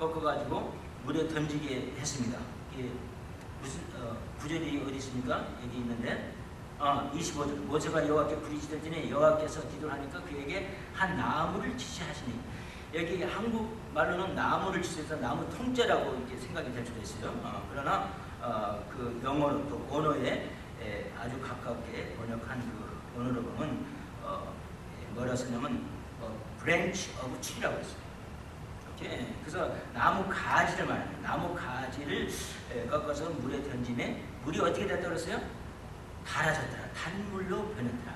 꺾어가지고 물에 던지게 했습니다. 이게 무슨 어, 구절이 어디 있습니까? 여기 있는데 아 25절 모세가 여호와께 부르짖었더니 여호와께서 기도를 하니까 그에게 한 나무를 지시하시니 여기 한국 말로는 나무를 지시해서 나무 통째라고 이렇게 생각이 될 수도 있어요. 어, 그러나 어, 그 영어로 또 언어에 에, 아주 가깝게 번역한 그 언어로 보면 어, 예, 뭐라 쓰냐면 어, branch of tree라고 했어요. 그래서 나무 가지를 말합니다. 나무 가지를 에, 꺾어서 물에 던지면 물이 어떻게 됐다 그랬어요? 갈아졌더라. 단물로 변했더라.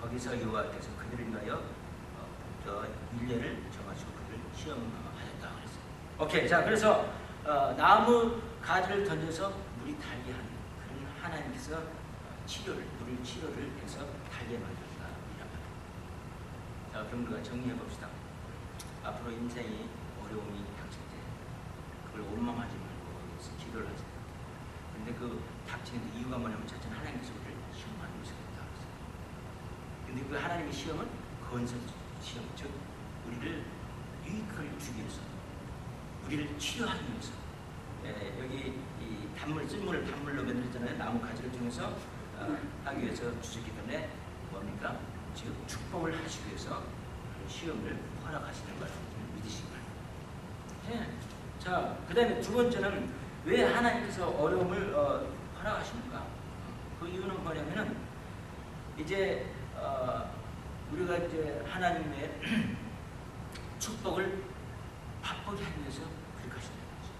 거기서 여호와께서 그들을 위하여 어, 저 일례를 정하시고 그들을 시험하였다 그랬어요. 오케이. 자, 그래서 어, 나무 가지를 던져서 물이 달게 하는 그런 하나님께서 어, 치료를 물을 치료를 해서 달게 만든다 이란 말이에요. 자, 그럼 우리가 정리해 봅시다. 앞으로 인생이 어려움이 닥칠 때 그걸 원망하지 말고 기도를 하세요. 근데 그 닥치는 이유가 뭐냐면 첫째는 하나님께서 우리를 시험하는 것을 다 그랬어요. 근데 그 하나님의 시험은 건설 시험, 즉 우리를 유익을 주기 위해서, 우리를 치료하기 위해서. 예, 여기 이 단물, 쓴물을 단물로 만들었잖아요. 나무 가지를 통해서 어, 하기 위해서 주셨기 때문에 뭡니까? 즉 축복을 하시기 위해서 그 시험을 허락하시는 걸 믿으시기 바랍니다. 예. 자, 그 다음에 두 번째는 왜 하나님께서 어려움을 어, 허락하십니까? 그 이유는 뭐냐면은 이제 어, 우리가 이제 하나님의 축복을 하기 위해서 그렇게 하신다는 거죠.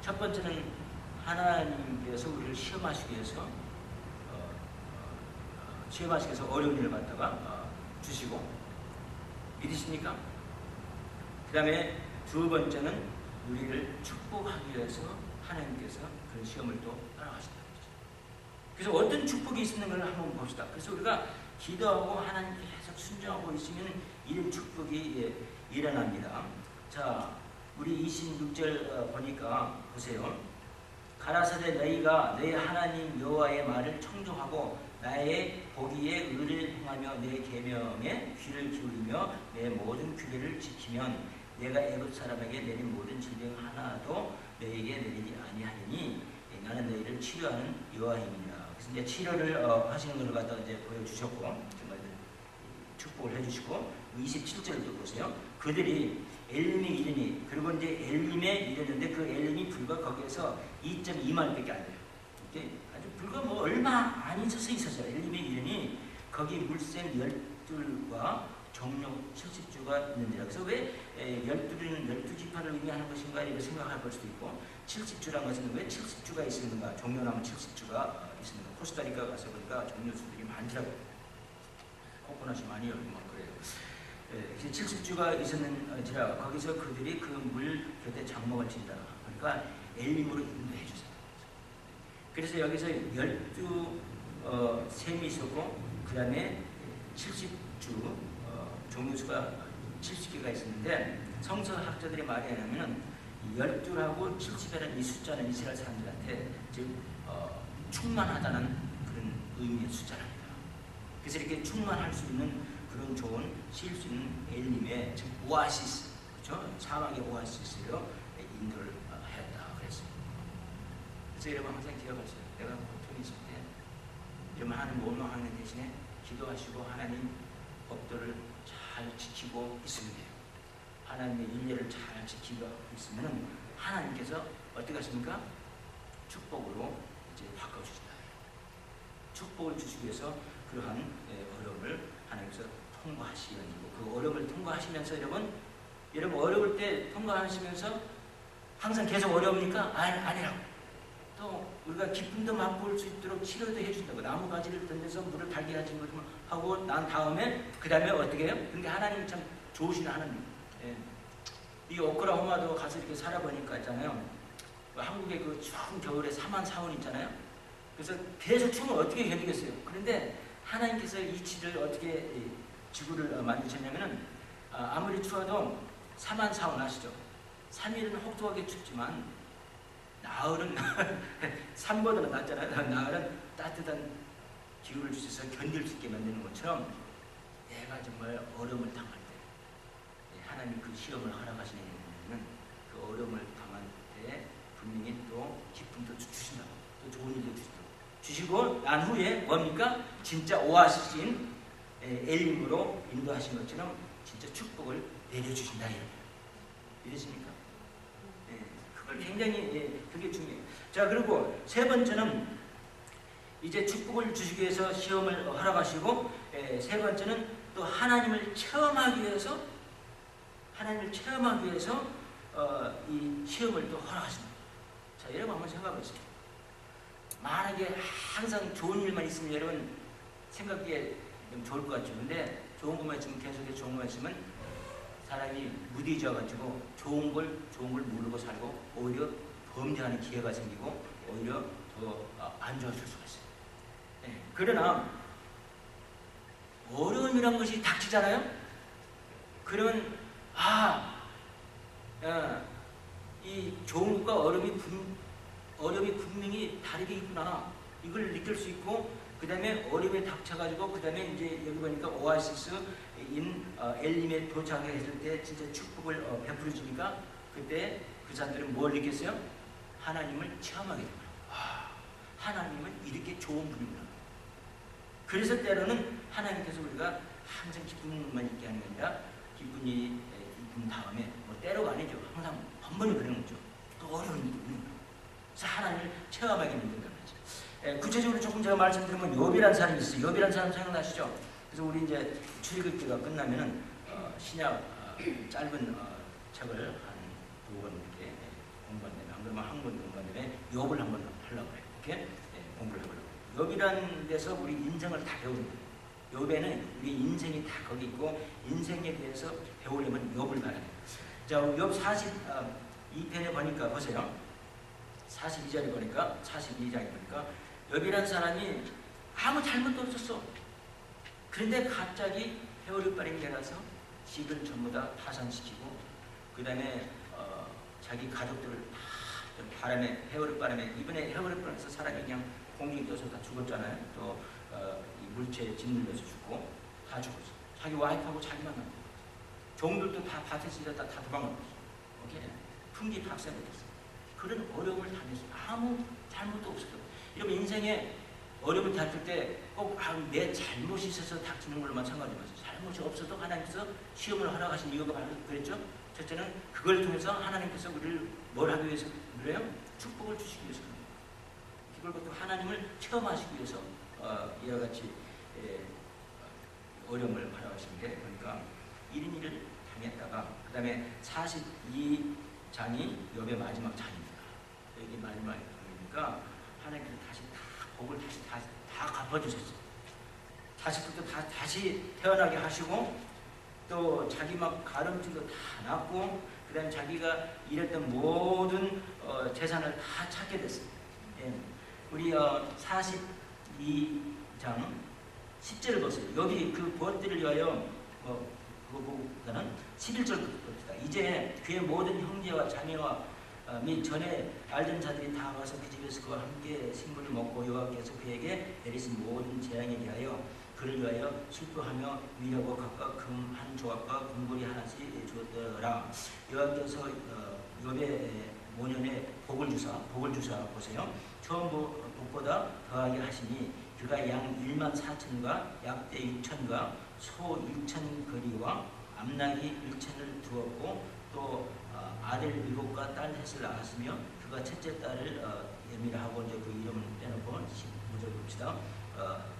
첫 번째는 하나님께서 우리를 시험하시기 위해서 어, 어, 어, 시험하시기 위해서 어려운 일을 갖다가 어, 주시고 믿으십니까? 그 다음에 두 번째는 우리를 축복하기 위해서 하나님께서 그런 시험을 또 따라가신다는 거죠. 그래서 어떤 축복이 있는 걸 한번 봅시다. 그래서 우리가 기도하고 하나님께 계속 순종하고 있으면 이런 축복이 예, 일어납니다. 자, 우리 26절 어, 보니까 보세요. 가라사대 너희가 내 하나님 여호와의 말을 청종하고 나의 보기에 의를 행하며 내 계명에 귀를 기울이며 내 모든 규례를 지키면 내가 애굽 사람에게 내린 모든 질병 하나도 너에게 내리지 아니하니 나는 너희를 치료하는 여호와입니다. 그래서 이제 치료를 어, 하시는 걸 갖다 이제 보여주셨고 정말 축복을 해주시고 27절도 보세요. 그들이 엘림에 이르니 그리고 이제 엘림에 이르는데 그 엘림이 불과 거기에서 2.2만밖에 안 돼요. 아주 불과 뭐 얼마 안 있어서 있었어요. 엘림에 이르니 거기 물샘 열둘과 정령 70주가 있는데라. 그래서 왜 열둘은 열두 지파를 의미하는 것인가 이렇게 생각할 걸 수도 있고 70주란 것은 왜 70주가 있었는가? 종려나무 70주가 있습니다. 코스타리카 가서 보니까 종려수들이 많더라고요. 코코넛이 많이 열고 막 그래요. 예, 70주가 있었는지라 거기서 그들이 그 물 곁에 장막을 친다. 그러니까 엘림으로 인도해 주세요. 그래서 여기서 열두 어, 셈이 있었고 그 다음에 70주 어, 종류수가 70개가 있었는데 성서학자들의 말이 하냐면은 열두라고 70이라는 이 숫자는 이스라엘 사람들한테 즉 어, 충만하다는 그런 의미의 숫자랍니다. 그래서 이렇게 충만할 수 있는 그런 좋은 쉴 수 있는 엘림의 즉 오아시스 그렇죠? 사막의 오아시스로 인도를. 그래서 여러분 항상 기억하세요. 내가 고통이 있을 때 하나님 원망하는 대신에 기도하시고 하나님 법도를 잘 지키고 있으면 돼요. 하나님의 인례를 잘 지키고 있으면 하나님께서 어떻게 하십니까? 축복으로 이제 바꿔주신다. 축복을 주시기 위해서 그러한 예, 어려움을 하나님께서 통과하시는 거고 그 어려움을 통과하시면서 여러분 여러분 어려울 때 통과하시면서 항상 계속 어려웁니까? 아니, 아니라고 또 우리가 기쁨도 맛볼 수 있도록 치료도 해준다고 나무 가지를 던져서 물을 달게 하신 것을 하고 난 다음에 그 다음에 어떻게 해요? 근데 하나님 참 좋으신 하나님 예. 이 오클라호마도 가서 이렇게 살아보니까 있잖아요 한국의 그 추운 겨울에 사만 사원 있잖아요 그래서 계속 추우면 어떻게 견디겠어요? 그런데 하나님께서 이 치를 어떻게 지구를 만드셨냐면은 아, 아무리 추워도 사만 사원 아시죠? 3일은 혹독하게 춥지만 나흘은 산보다는 낫잖아요. 나흘은 따뜻한 기회를 주셔서 견딜 수 있게 만드는 것처럼 내가 정말 어려움을 당할 때 예, 하나님 그 시험을 허락하시는 이유는 그 어려움을 당할 때 분명히 또 기쁨도 주- 주신다고 또 좋은 일도 주신다고 주시고 난 후에 뭡니까? 진짜 오아시스인 예, 엘림으로 인도하신 것처럼 진짜 축복을 내려주신다 이런 이러십니까? 예, 그걸 굉장히 예, 그게 중요해요. 자 그리고 세 번째는 이제 축복을 주시기 위해서 시험을 허락하시고 예, 세 번째는 또 하나님을 체험하기 위해서 하나님을 체험하기 위해서 어, 이 시험을 또 허락하신다. 자 여러분 한번 생각해 보세요. 만약에 항상 좋은 일만 있으면 여러분 생각하기에 좀 좋을 것 같죠. 근데 좋은 것만 있으면 계속해서 좋은 것만 있으면 사람이 무디져가지고 좋은 걸 좋은 걸 모르고 살고 오히려 범죄하는 기회가 생기고 오히려 더 안 좋아질 수가 있어요. 예, 그러나 어려움이란 것이 닥치잖아요. 그러면 아, 어, 이 좋은 것과 어려움이 분, 어려움이 분명히 다르게 있구나. 이걸 느낄 수 있고 그 다음에 어려움에 닥쳐가지고 그 다음에 이제 여기 보니까 오아시스인 어, 엘림에 도착했을 때 진짜 축복을 어, 베풀어 주니까 그때 그 사람들은 뭘 느꼈어요? 하나님을 체험하게 된 거예요. 아, 하나님은 이렇게 좋은 분이구나. 그래서 때로는 하나님께서 우리가 항상 기쁜 일만 있게 하는 게 아니라 기쁜 일이 있은 다음에 뭐 때로가 아니죠. 항상 번번이 그러는 거죠. 또 어려운 일이 있는 거예요. 그래서 하나님을 체험하게. 예, 구체적으로 조금 제가 말씀드리면 욥이라는 사람이 있어요. 욥이라는 사람 생각나시죠? 그래서 우리 이제 출애굽기가 끝나면은 어, 신약 어, 짧은 어, 책을 한두번 이렇게 공부한 다음에 안 그러면 한번 공부한 다음에 욥을 한번 하려고 해요. 이렇게 예, 공부를 해보려고. 욥이라는 데서 우리 인생을 다 배우는 거예요. 욥에는 우리 인생이 다 거기 있고 인생에 대해서 배우려면 욥을 봐야 돼요. 자, 욥 42편에 보니까 보세요. 42절에 보니까 42장에 보니까 욥이라는 사람이 아무 잘못도 없었어. 그런데 갑자기 회오리바람이 내려서 집을 전부 다 파산시키고 그 다음에 어, 자기 가족들을 다 바람에 회오리바람에 이번에 회오리바람에서 사람이 그냥 공중에 떠서 다 죽었잖아요. 또 어, 이 물체에 짓눌려서 죽고 다 죽었어. 자기 와이프하고 자기만 남고 종들도 다 밭에 실렸다 다 도망갔어. 오케이 풍기 박살냈어. 그런 어려움을 당했어. 아무 잘못도 없었어. 이러면 인생에 어려움을 닥칠 때꼭 아, 내 잘못이 있어서 닥치는 상관이 마세요. 잘못이 없어도 하나님께서 시험을 허락하신 이유가 바로 그랬죠. 첫째는 그걸 통해서 하나님께서 우리를 뭘 하기 위해서 그래요? 축복을 주시기 위해서. 그걸 또 하나님을 체험하시기 위해서 어, 이와 같이 예, 어려움을 허락하신 게 그러니까 1인 1을 당했다가 그 다음에 42장이 욥의 마지막 장입니다. 여기 마지막 장이니까 하나님께서 다시 다 복을 다시 다, 다 갚아주셨어요. 자식들도 다, 다시 태어나게 하시고 또 자기 막 가름증도 다 났고 그 다음에 자기가 일했던 모든 어, 재산을 다 찾게 됐어요. 예. 우리 어, 42장 10절을 보세요. 여기 그 무엇들을 위하여 뭐 그거보다는 11절부터 봅시다. 이제 그의 모든 형제와 자매와 어, 및 전에 알던 자들이 다 와서 그 집에서 그와 함께 식물을 먹고 여호와께서 그에게 내리신 모든 재앙에 대하여 그를 위하여 슬퍼하며 위하고 각각 금 한 조각과 금고리 하나씩 주었더라. 여호와께서 어, 욥의 모년에 복을 주사 복을 주사 보세요. 처음 복- 복보다 더하게 하시니 그가 양 1만 4천과 약대 6천과 소 6천 거리와 암나기 1천을 두었고 또 어, 아들 일곱과 딸 셋을 낳았으며 그가 첫째 딸을 어, 예미라 하고 이제 그 이름을 빼놓고 15절 봅시다. 어,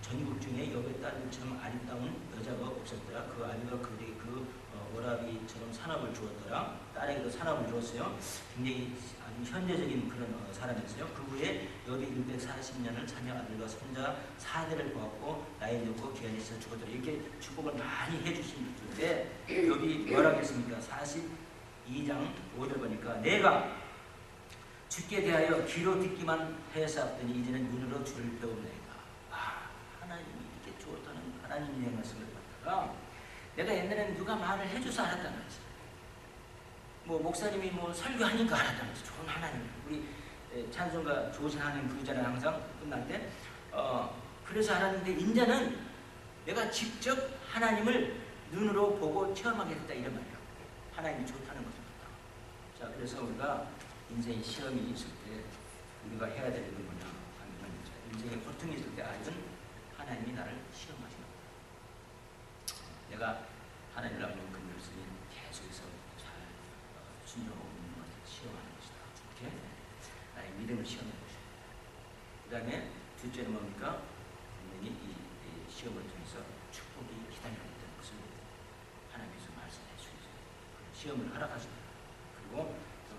전국 중에 여배 딸들처럼 아리따운 여자가 없었더라. 그 아비가 그에게 그 어, 오라비처럼 산업을 주었더라. 딸에게도 산업을 주었어요. 굉장히 아주 현대적인 그런 어, 사람이었어요. 그 후에 여기 640년을 사녀 아들과 손자 4대를 보았고 나이 늙고 있어 죽었더라. 이렇게 축복을 많이 해주신 분인데 여기 뭐라고 했습니까? 42장 5절 보니까 내가 죽게 대하여 귀로 듣기만 해서더니 이제는 눈으로 주를 배우네이다. 아 하나님이 이렇게 좋다는 하나님의 말씀을 받다가 내가 옛날에는 누가 말을 해줘서 알았단 말이지. 뭐 목사님이 뭐 설교하니까 알았단 말이지. 좋은 하나님. 우리 에, 찬송가 좋으신 하나님 부르잖아요. 항상 끝날 때. 어, 그래서 하나님께 이제는 내가 직접 하나님을 눈으로 보고 체험하겠다 이런 말이에요. 하나님이 좋다는 것입니다. 자, 그래서 우리가 인생의 시험이 있을 때 우리가 해야 될 일은 뭐냐 하면 인생의 고통이 있을 때 아, 이건 하나님이 나를 시험하시는 거다. 내가 하나님을 알는 그 말씀이 계속해서 잘 어, 순종하고 있는 것을 시험하는 것이다. 이렇게 나의 믿음을 시험해 보시고 그 다음에 둘째는 뭡니까? 분명히 이, 이 시험을 통해서 축복이 기다리고 있다는 것을 하나님께서 말씀해 주셔서 시험을 허락하십니다. 그리고 또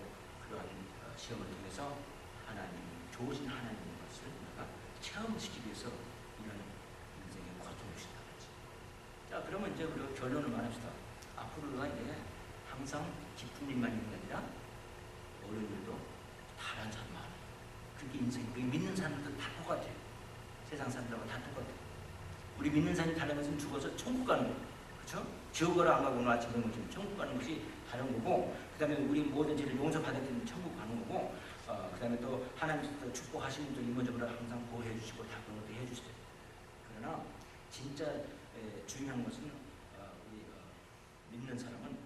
그러한 어, 시험을 통해서 하나님, 좋으신 하나님의 것을 우리가 체험시키기 위해서 이런 인생의 고통을 주신다 그러지. 자, 그러면 이제 우리가 결론을 말합시다. 앞으로 우리가 이제 항상 기쁜 일만 있는 게 아니라 어려운 일도 다른 사람 많아요. 그게 인생. 우리 믿는 사람들도 다 똑같아요. 세상 사람들하고 다 똑같아요. 우리 믿는 사람이 다른 것은 죽어서 천국 가는 거예요. 그렇죠? 지옥 가러 안 가고 오늘 아침에 것처럼 천국 가는 것이 다른 거고 그 다음에 우리 모든 죄를 용서받을 때는 천국 가는 거고 어, 그 다음에 또 하나님께서 축복하시는 또 인본적으로 항상 보호해 주시고 다 그런 것도 해 주시죠. 그러나 진짜 에, 중요한 것은 어, 우리 어, 믿는 사람은